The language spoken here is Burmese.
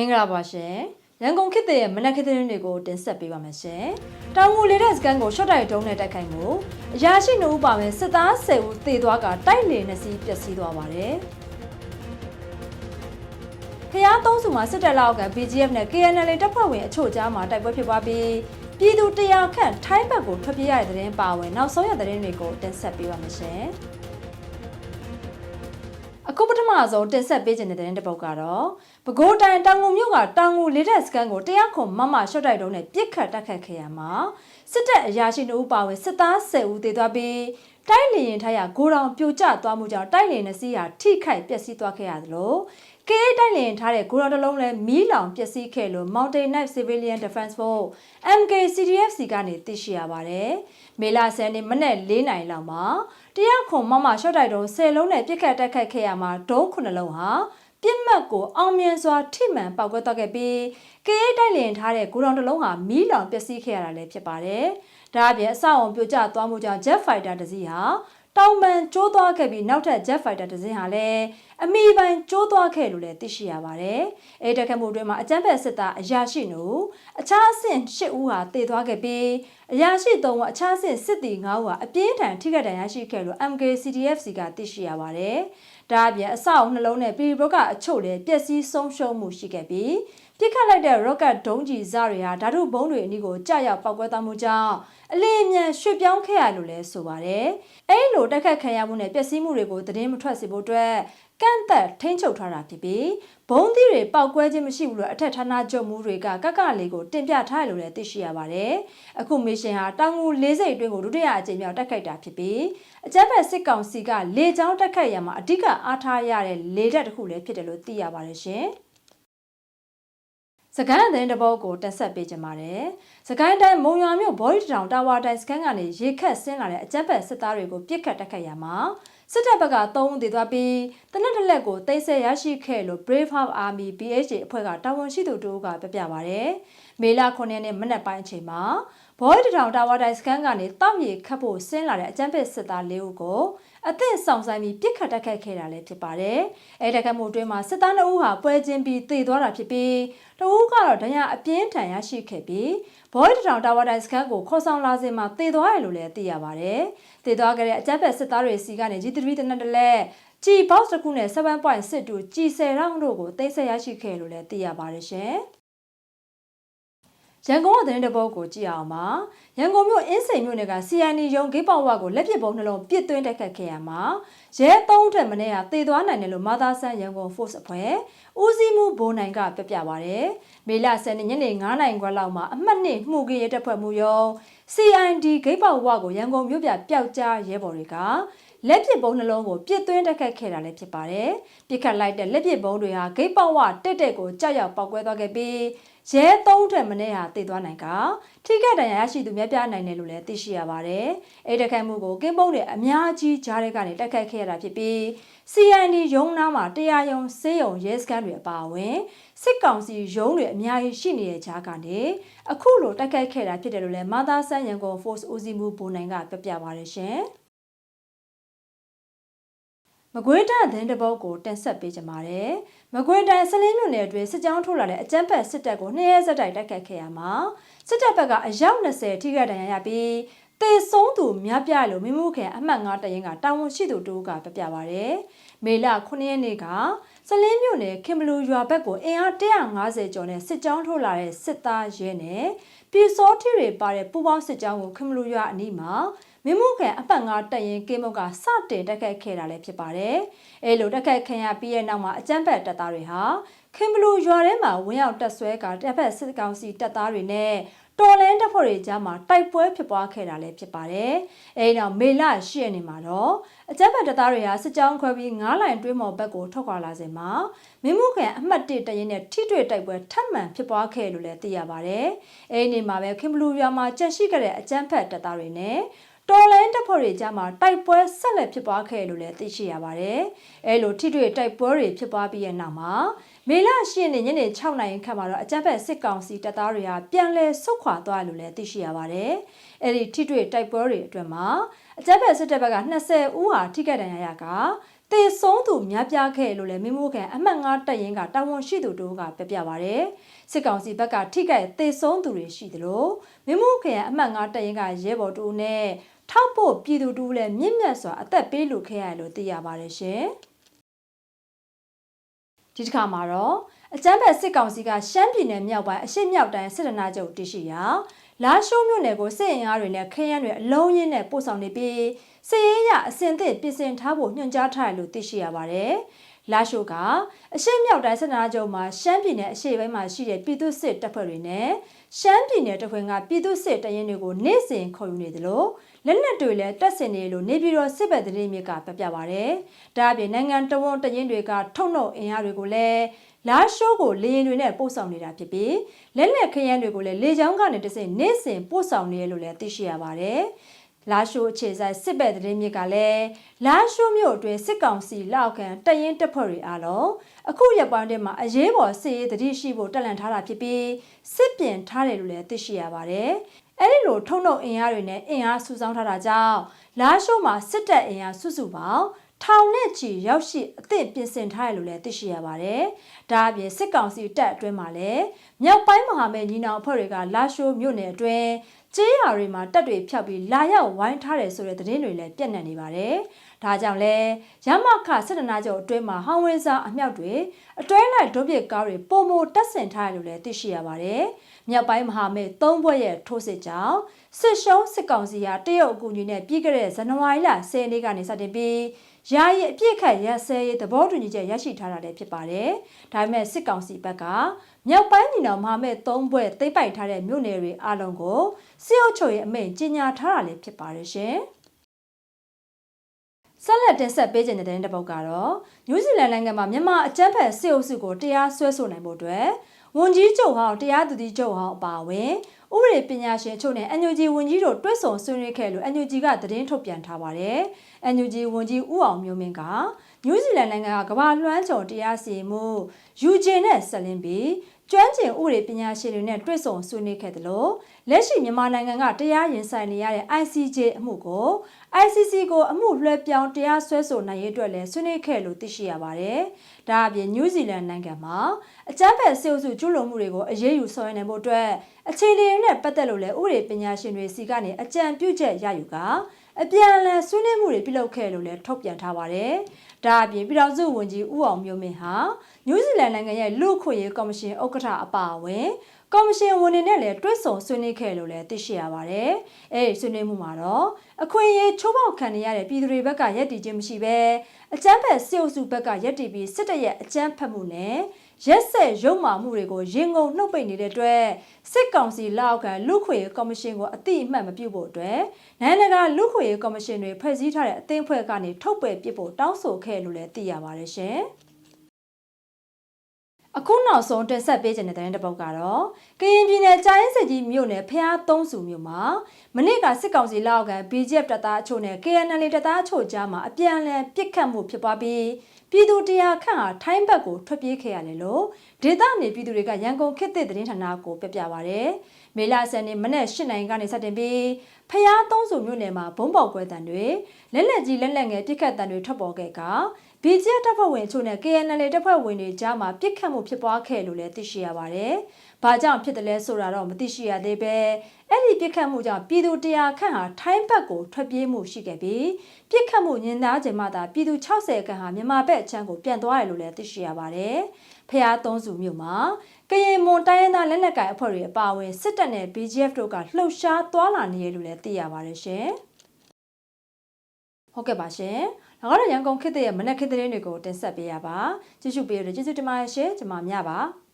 မင်္ဂလာပါရှင်ရန်ကုန်ခေတ်သစ်ရဲ့မနက်ခင်းသတင်းတွေကိုတင်ဆက်ပေးပါမယ်ရှင်တောင်ငူလေတဲ့စကန်ကိုရှော့တိုက်တုံးနဲ့တိုက်ခိုက်မှုအရာရှိနှုတ်ပါမယ်စစ်သား10ဦးသေသွားကတိုက်လေနှစ်စီးပျက်စီးသွားပါတယ်ဖျားသုံးစုမှာစစ်တပ်လောက်က BGF နဲ့ KNL တပ်ဖွဲ့ဝင်အချို့ကြားမှာတိုက်ပွဲဖြစ်ပွားပြီးပြည်သူတရာခန့်ထိုင်းဘက်ကိုထွက်ပြေးရတဲ့သတင်းပါဝင်နောက်ဆုံးရသတင်းတွေကိုတင်ဆက်ပေးပါမယ်ရှင် အခုပထမဆုံးတင်ဆက်ပေးခြင်းတဲ့တဲ့ပုတ်ကတော့ပဲခူးတိုင်းတောင်ငူမြို့ကတောင်ငူလေးတဲ့စကန်ကိုတရားခွန်မမရှော့တိုက်တုံးနဲ့ပြစ်ခတ်တက်ခတ်ခဲ့ရမှာစစ်တပ်အရာရှိနှုတ်ပါဝင်စစ်သား10ဦးသေသွားပြီးတိုက်လျင်ထားရဂိုးတောင်ပြိုကျသွားမှုကြောင့်တိုက်လျင်နှစီးဟာထိခိုက်ပျက်စီးသွားခဲ့ရသလိုကေးတိုက်လျင်ထားတဲ့ဂိုးတောင်တစ်လုံးလည်းမီးလောင်ပျက်စီးခဲ့လို့ Mountain Knife Civilian Defense Force MKCDFC ကနေသိရှိရပါတယ်။မေလ10ရက်နေ့မနက်4နာရီလောက်မှာ တရားခွန်မမရှော့တိုက်တုံး10လုံးနဲ့ပြစ်ခတ်တက်ခတ်ခဲ့ရမှာဒုံး9လုံးဟာပြစ်မှတ်ကိုအောင်မြင်စွာထိမှန်ပောက်ကွဲသွားခဲ့ပြီးကေးတိုက်လျင်ထားတဲ့ဂိုးတောင်တစ်လုံးဟာမီးလောင်ပျက်စီးခဲ့ရတာလည်းဖြစ်ပါတယ်။ဒါအပြင်အဆောက်အုံပြိုကျသွားမှုကြောင့် Jet Fighter တစ်စီးဟာ တောင်ပန်ကျိုးသွားခဲ့ပြီးနောက်ထပ် Jet Fighter တစ်စင်းဟာလည်းအမီပိုင်ကျိုးသွားခဲ့လို့လည်းသိရှိရပါတယ်။အဲတက်ခတ်မှုအတွင်းမှာအကြမ်းဖက်စစ်သားအရာရှိနုအခြားအဆင့်၈ဦးဟာတေသွားခဲ့ပြီးအရာရှိ၃ဦးအခြားအဆင့်စစ်တီ၅ဦးဟာအပြင်းထန်ထိခိုက်ဒဏ်ရာရှိခဲ့လို့ MKCDFC ကသိရှိရပါတယ်။ဒါအပြင်အဆောက်နှလုံးနဲ့ပြည်ဘကအချို့လည်းပျက်စီးဆုံးရှုံးမှုရှိခဲ့ပြီး ပြစ်ခတ်လိုက်တဲ့ rocket ဒုံးကြီးစတွေဟာဓာတုဘုံးတွေအနည်းကိုကြာရောက်ပောက်ကွဲသွားမှုကြောင့်အလင်းအမြန်ရွှေ့ပြောင်းခဲ့ရလို့လည်းဆိုပါတယ်။အဲဒီလိုတက်ခတ်ခံရမှုနဲ့ပျက်စီးမှုတွေကိုသတင်းမထွက်စေဖို့အတွက်ကန့်သက်ထိန်းချုပ်ထားတာဖြစ်ပြီးဘုံသီးတွေပောက်ကွဲခြင်းမရှိဘူးလို့အထက်ဌာနချုပ်မှုတွေကကက်ကလေးကိုတင်ပြထားရလို့လည်းသိရှိရပါတယ်။အခုမစ်ရှင်ဟာတောင်ငူလေးစိတ်အတွင်းကိုဒုတိယအကြိမ်မြောက်တက်ခိုက်တာဖြစ်ပြီးအကြမ်းဖက်စစ်ကောင်စီကလေကြောင်းတက်ခိုက်ရမှာအဓိကအားထားရတဲ့လေတပ်တစ်ခုလည်းဖြစ်တယ်လို့သိရပါတယ်ရှင်။ စကိုင်းသတင်းတပုတ်ကိုတက်ဆက်ပေးကြပါမယ်။စကိုင်းတိုင်းမုံရွာမြို့ဘော်ဒီတောင်တာဝါတိုင်းစကန်ကနေရေခတ်ဆင်းလာတဲ့အကြမ်းဖက်စစ်သားတွေကိုပြစ်ခတ်တက်ခတ်ရမှာစစ်တပ်ဘက်က3ဦးသေသွားပြီးတနက်တစ်လက်ကိုတိတ်ဆက်ရရှိခဲ့လို့ Brave Heart Army BHA အဖွဲ့ကတာဝန်ရှိသူတို့ကပြပြပါဗျ။မေလ9ရက်နေ့မနက်ပိုင်းအချိန်မှာဘော်ဒီတောင်တာဝါတိုင်းစကန်ကနေတောက်ရီခတ်ဖို့ဆင်းလာတဲ့အကြမ်းဖက်စစ်သား၄ဦးကို အသင့်ဆောင်ဆိုင်ပြီးပြစ်ခတ်တက်ခတ်ခဲ့တာလည်းဖြစ်ပါတယ်။အဲတက်ခတ်မှုအတွင်းမှာစစ်သား2ဦးဟာပွဲချင်းပြီးသေသွားတာဖြစ်ပြီးတဦးကတော့ဒဏ်ရာအပြင်းထန်ရရှိခဲ့ပြီးဘော်ဒီတောင်တာဝါတိုင်းစကန်ကိုခေါ်ဆောင်လာစဉ်မှာသေသွားတယ်လို့လည်းသိရပါတယ်။သေသွားခဲ့တဲ့အကြမ်းဖက်စစ်သားတွေစီကနေ G3 တနက်တလက်ကြည် box တစ်ခုနဲ့7.62ကြည်10ရောင်းတို့ကိုသိမ်းဆည်းရရှိခဲ့လို့လည်းသိရပါတယ်ရှင်။ ရန်ကုန်ကသတင်းတပုတ်ကိုကြည့်အောင်ပါရန်ကုန်မြို့အင်းစိန်မြို့နယ်က CNE ရုံဂိတ်ပေါဝါကိုလက်ပစ်ပုံးနှလုံးပစ်သွင်းတက်ခတ်ခဲ့ရမှာရဲသုံးထက်မနေ့ကတေသွားနိုင်တယ်လို့မာသာဆန်ရန်ကုန် Force အဖွဲ့ဦးစီးမှုဘိုးနိုင်ကပြပြပါဗျ။မေလ10ရက်ညနေ9:00နာရီခွဲလောက်မှာအမှတ်နှစ်မှုကရဲတပ်ဖွဲ့မှုရုံ CID ဂိတ်ပေါဝါကိုရန်ကုန်မြို့ပြပျောက်ကြားရဲဘော်တွေကလက်ပစ်ပုံးနှလုံးကိုပြစ်သွင်းတက်ခတ်ခဲ့တာလည်းဖြစ်ပါတယ်။ပြစ်ခတ်လိုက်တဲ့လက်ပစ်ပုံးတွေဟာဂိတ်ပေါဝတက်တက်ကိုကြောက်ရောက်ပောက်ကွဲသွားခဲ့ပြီးရဲသုံးထက်မနည်းဟာတည်သွားနိုင်ကထိခိုက်ဒဏ်ရာရရှိသူများပြားနိုင်တယ်လို့လည်းသိရှိရပါတယ်။အဲ့တက်ခတ်မှုကိုကင်းပုံးတွေအများကြီးကြားတဲ့ကနေတက်ခတ်ခဲ့ရတာဖြစ်ပြီး CND ရုံးနားမှာတရားရုံးစေးရုံရဲစခန်းတွေအပါအဝင်စစ်ကောင်စီရုံးတွေအများကြီးရှိနေတဲ့ကြားကနေအခုလိုတက်ခတ်ခဲ့တာဖြစ်တယ်လို့လည်းမာသာဆန်ရန်ကုန် Force ဦးစီးမှုဘိုးနိုင်ကပြပြပါရရှင်။ မကွေးတိုင်းသတင်းတပုတ်ကိုတင်ဆက်ပေးကြပါမယ်။မကွေးတိုင်းဆလင်းမြို့နယ်အတွင်းစစ်ကြောင်းထိုးလာတဲ့အကြမ်းဖက်စစ်တပ်ကိုနှစ်ရက်ဆက်တိုက်တိုက်ခတ်ခဲ့ရမှာစစ်တပ်ဘက်ကအယောက်20ထိခိုက်ဒဏ်ရာရပြီးတေဆုံးသူများပြလို့မိမှုခင်အမှတ်9တရင်ကတာဝန်ရှိသူတို့ကပြပြပါရယ်။မေလ9ရက်နေ့ကစလင်းမြို့နယ်ခင်ဘလူရွာဘက်ကိုအင်အား150ကျော်နဲ့စစ်ကြောင်းထိုးလာတဲ့စစ်သားရဲနဲ့ပြည်စောထီတွေပါတဲ့ပူပေါင်းစစ်ကြောင်းကိုခင်ဘလူရွာအနီးမှာ မင်းမှုခံအပတ်ငါတက်ရင်ကင်းမုတ်ကစတင်တက်ခတ်ခဲ့တာလည်းဖြစ်ပါတယ်။အဲလိုတက်ခတ်ခံရပြီးရဲ့နောက်မှာအကြမ်းဖက်တပ်သားတွေဟာခင်ဘလူရွာထဲမှာဝင်ရောက်တက်ဆွဲကတပ်ဖက်စစ်ကောင်စီတပ်သားတွေနဲ့တော်လန်တပ်ဖွဲ့တွေကြားမှာတိုက်ပွဲဖြစ်ပွားခဲ့တာလည်းဖြစ်ပါတယ်။အဲဒီနောက်မေလ10ရက်နေ့မှာတော့အကြမ်းဖက်တပ်သားတွေဟာစစ်ကြောင်းခွဲပြီး9လိုင်တွင်းမော်ဘက်ကိုထွက်ခွာလာစဉ်မှာမင်းမှုခံအမှတ်1တရင်နဲ့ထိတွေ့တိုက်ပွဲထပ်မံဖြစ်ပွားခဲ့လို့လည်းသိရပါတယ်။အဲဒီနေ့မှာပဲခင်ဘလူရွာမှာကြန့်ရှိခဲ့တဲ့အကြမ်းဖက်တပ်သားတွေနဲ့ တော်လန်တပ်ဖွဲ့တွေကြားမှာတိုက်ပွဲဆက်လက်ဖြစ်ပွားခဲ့လို့လည်းသိရှိရပါတယ်။အဲလိုထိတွေ့တိုက်ပွဲတွေဖြစ်ပွားပြီးတဲ့နောက်မှာမေလ10ရက်နေ့ညနေ6နာရီခန့်မှာတော့အကြမ်းဖက်စစ်ကောင်စီတပ်သားတွေဟာပြန်လည်ဆုတ်ခွာသွားလို့လည်းသိရှိရပါတယ်။အဲဒီထိတွေ့တိုက်ပွဲတွေအတွင်းမှာအကြမ်းဖက်စစ်တပ်ဘက်က20ဦးဟာထိခိုက်ဒဏ်ရာရကတေဆုံးသူများပြားခဲ့လို့လည်းမိမှုခံအမှတ်9တက်ရင်ကတာဝန်ရှိသူတို့ကပြပြပါဗျ။စစ်ကောင်စီဘက်ကထိခိုက်တေဆုံးသူတွေရှိသလိုမိမှုခံအမှတ်9တက်ရင်ကရဲဘော်တူနဲ့ ထောက်ဖို့ပြည်သူတူလည်းမြင့်မြတ်စွာအသက်ပေးလူခဲ့ရလို့သိရပါတယ်ရှင်။ဒီတစ်ခါမှာတော့အကြမ်းဖက်စစ်ကောင်စီကရှမ်းပြည်နယ်မြောက်ပိုင်းအရှိမြောက်တိုင်းစစ်တနာချုပ်တရှိရာလာရှိုးမြို့နယ်ကိုစစ်အင်အားတွေနဲ့ခရမ်းတွေအလုံးရင်းနဲ့ပို့ဆောင်နေပြီးစစ်ရေးရအစဉ်သစ်ပြင်ဆင်ထားဖို့ညွှန်ကြားထားတယ်လို့သိရှိရပါတယ်။ လာရှိုးကအရှိမြောက်တိုင်းစစ်တနာချုပ်မှာရှမ်းပြည်နယ်အရှိပိုင်းမှာရှိတဲ့ပြည်သူစစ်တပ်ဖွဲ့တွေနဲ့ရှမ်းပြည်နယ်တပ်ဖွဲ့ကပြည်သူစစ်တရင်တွေကိုနေ့စဉ်ခေါ်ယူနေတယ်လို့လက်နက်တွေလည်းတက်ဆင်နေလို့နေပြည်တော်စစ်ဘက်သတင်းမြစ်ကပြပြပါဗျ။ဒါအပြင်နိုင်ငံတော်ဝန်တရင်တွေကထုတ်နှုတ်အင်အားတွေကိုလည်းလာရှိုးကိုလေရင်တွေနဲ့ပို့ဆောင်နေတာဖြစ်ပြီးလက်လက်ခရမ်းတွေကိုလည်းလေချောင်းကနေတဆင့်နေ့စဉ်ပို့ဆောင်နေရလို့လည်းသိရှိရပါတယ်။ လာရှိုးအခြေဆိုင်စစ်ဘက်သတင်းမြစ်ကလည်းလာရှိုးမြို့အတွင်းစစ်ကောင်စီလောက်ခံတရင်တပ်ဖွဲ့တွေအားလုံးအခုရက်ပိုင်းထဲမှာအရေးပေါ်စစ်ရေးတတိရှိဖို့တက်လန့်ထားတာဖြစ်ပြီးစစ်ပြင်ထားတယ်လို့လည်းသိရှိရပါတယ်။အဲ့ဒီလိုထုံနှုတ်အင်အားတွေနဲ့အင်အားစုဆောင်းထားတာကြောင့်လာရှိုးမှာစစ်တပ်အင်အားစုစုပေါင်းထောင်နဲ့ချီရောက်ရှိအသင့်ပြင်ဆင်ထားရလို့လည်းသိရှိရပါတယ်။ဒါအပြင်စစ်ကောင်စီတပ်အတွင်းမှာလည်းမြောက်ပိုင်းမဟာမိတ်ညီနောင်အဖွဲ့တွေကလာရှိုးမြို့နယ်အတွင်း ကျေးရွာတွေမှာတပ်တွေဖျောက်ပြီးလာရောက်ဝိုင်းထားတယ်ဆိုတဲ့သတင်းတွေလည်းပြန့်နှံ့နေပါတယ်။ဒါကြောင့်လဲရမခစစ်တနာချုပ်အတွင်းမှာဟောင်းဝင်းစားအမြောက်တွေအတွဲလိုက်ဒုပြစ်ကားတွေပုံမတက်ဆင်ထားရလို့လည်းသိရှိရပါတယ်။မြောက်ပိုင်းမဟာမိတ်၃ဘွဲ့ရဲ့ထိုးစစ်ကြောင့်စစ်ရှုံးစစ်ကောင်စီကတရုတ်အကူအညီနဲ့ပြီးခဲ့တဲ့ဇန်နဝါရီလ10ရက်နေ့ကနေစတင်ပြီး ယာယီအပြစ်ခတ်ရဆဲရေးသဘောတူညီချက်ရရှိထားတာလည်းဖြစ်ပါတယ်။ဒါပေမဲ့စစ်ကောင်စီဘက်ကမြောက်ပိုင်းညီနောင်မဟာမိတ်၃ဘွဲ့သိမ့်ပိုက်ထားတဲ့မြို့နယ်တွေအလုံးကိုစစ်အုပ်ချုပ်ရေးအမိန့်ကြီးညာထားတာလည်းဖြစ်ပါတယ်ရှင်။ဆက်လက်တင်ဆက်ပေးခြင်းတဲ့တဲ့ပုတ်ကတော့နယူးဇီလန်နိုင်ငံမှာမြန်မာအကြမ်းဖက်စစ်အုပ်စုကိုတရားစွဲဆိုနိုင်ဖို့အတွက် ဝန်ကြီးချုပ်ဟောင်းတရားသူကြီးချုပ်ဟောင်းအပါအဝင်ဥပဒေပညာရှင်ချုပ်နဲ့ NUG ဝန်ကြီးတို့တွဲဆုံဆွေးနွေးခဲ့လို့ NUG ကသတင်းထုတ်ပြန်ထားပါတယ်။ NUG ဝန်ကြီးဦးအောင်မျိုးမင်းကနယူးဇီလန်နိုင်ငံကကမ္ဘာလွှမ်းခြုံတရားစီရင်မှု UJ နဲ့ဆက်လင်းပြီး ကျွမ်းကျင်ဥပဒေပညာရှင်တွေနဲ့တွေ့ဆုံဆွေးနွေးခဲ့တယ်လို့လက်ရှိမြန်မာနိုင်ငံကတရားရင်ဆိုင်နေရတဲ့ ICJ အမှုကို ICC ကိုအမှုလွှဲပြောင်းတရားစွဲဆိုနိုင်ရေးအတွက်လည်းဆွေးနွေးခဲ့လို့သိရှိရပါတယ်။ဒါအပြင်နယူးဇီလန်နိုင်ငံမှာအကြမ်းဖက်ဆဲအုပ်စုကျူးလွန်မှုတွေကိုအရေးယူဆောင်ရွက်နိုင်ဖို့အတွက်အခြေအနေတွေနဲ့ပတ်သက်လို့လည်းဥပဒေပညာရှင်တွေစီကနေအကြံပြုချက်ရယူက အပြန်အလှန်ဆွေးနွေးမှုတွေပြုလုပ်ခဲ့လို့လည်းထုတ်ပြန်ထားပါတယ်။ဒါအပြင်ပြည်တော်စုဝန်ကြီးဦးအောင်မျိုးမင်းဟာနယူးဇီလန်နိုင်ငံရဲ့လူ့ခွင့်ရေးကော်မရှင်ဥက္ကဋ္ဌအပါအဝင်ကော်မရှင်ဝန်တွေနဲ့လည်းတွဲဆုံဆွေးနွေးခဲ့လို့လည်းသိရှိရပါတယ်။အဲဒီဆွေးနွေးမှုမှာတော့အခွင့်အရေးချိုးဖောက်ခံရတဲ့ပြည်သူတွေဘက်ကရက်တည်ခြင်းမရှိဘဲအကြမ်းဖက်စစ်အုပ်စုဘက်ကရက်တည်ပြီးစစ်တပ်ရဲ့အကြမ်းဖက်မှုနဲ့ ရက်ဆက်ရုံမာမှုတွေကိုရင်ငုံနှုတ်ပိတ်နေတဲ့အတွက်စစ်ကောင်စီလက်အောက်ကလူခွေကော်မရှင်ကိုအတိအမှတ်မပြုဖို့အတွက်နိုင်ငံတကာလူခွေကော်မရှင်တွေဖွဲ့စည်းထားတဲ့အသင်းဖွဲ့ကနေထုတ်ပယ်ပစ်ဖို့တောင်းဆိုခဲ့လို့လည်းသိရပါတယ်ရှင်။အခုနောက်ဆုံးတင်ဆက်ပေးခြင်းတဲ့တဲ့ပုတ်ကတော့ကရင်ပြည်နယ်ကြာရင်စစ်ကြီးမြို့နယ်ဖျားသုံးစုမြို့မှာမနေ့ကစစ်ကောင်စီလက်အောက်က BGF တပ်သားအချို့နဲ့ KNL တပ်သားအချို့ကြားမှာအပြန်အလှန်ပစ်ခတ်မှုဖြစ်ပွားပြီး ပြည်သူတရားခန့်ဟာထိုင်းဘက်ကိုထွက်ပြေးခဲ့ရတယ်လို့ဒေသနေပြည်သူတွေကရန်ကုန်ခေတ်သစ်သတင်းဌာနကိုပြပြပါရယ်မေလ10နေ့မနေ့8နိုင်ကနေစတင်ပြီးဖျားသုံးစုမြို့နယ်မှာဘုံပေါက်ကွဲတံတွေလက်လက်ကြီးလက်လက်ငယ်ပြစ်ခတ်တံတွေထွက်ပေါ်ခဲ့က BGF တပ်ဖွဲ့ဝင်အချို့နဲ့ KNL တပ်ဖွဲ့ဝင်တွေကြားမှာပြစ်ခတ်မှုဖြစ်ပွားခဲ့လို့လည်းသိရှိရပါတယ်။ ဘာကြောင့်ဖြစ်တယ်လဲဆိုတာတော့မသိရှိရသေးပဲအဲ့ဒီပြစ်ခတ်မှုကြောင့်ပြည်သူတရားခန့်ဟာထိုင်းဘက်ကိုထွက်ပြေးမှုရှိခဲ့ပြီးပြစ်ခတ်မှုညင်သားချိန်မှသာပြည်သူ60ခန့်ဟာမြန်မာဘက်အချမ်းကိုပြန်သွားတယ်လို့လည်းသိရှိရပါတယ်။ဖျားသုံးစုမြို့မှာကရင်မွန်တိုင်းရင်းသားလက်နက်ကိုင်အဖွဲ့တွေအပါအဝင်စစ်တပ်နဲ့ BGF တို့ကလှုပ်ရှားသွားလာနေရလို့လည်းသိရပါတယ်ရှင်။ဟုတ်ကဲ့ပါရှင်။နောက်တော့ရန်ကုန်ခေတ်ရဲ့မနက်ခေတ်သတင်းတွေကိုတင်ဆက်ပေးရပါ။ကြည့်ရှုပေးရတဲ့ကျေးဇူးတင်ပါတယ်ရှင်။ကျွန်မမြပါ။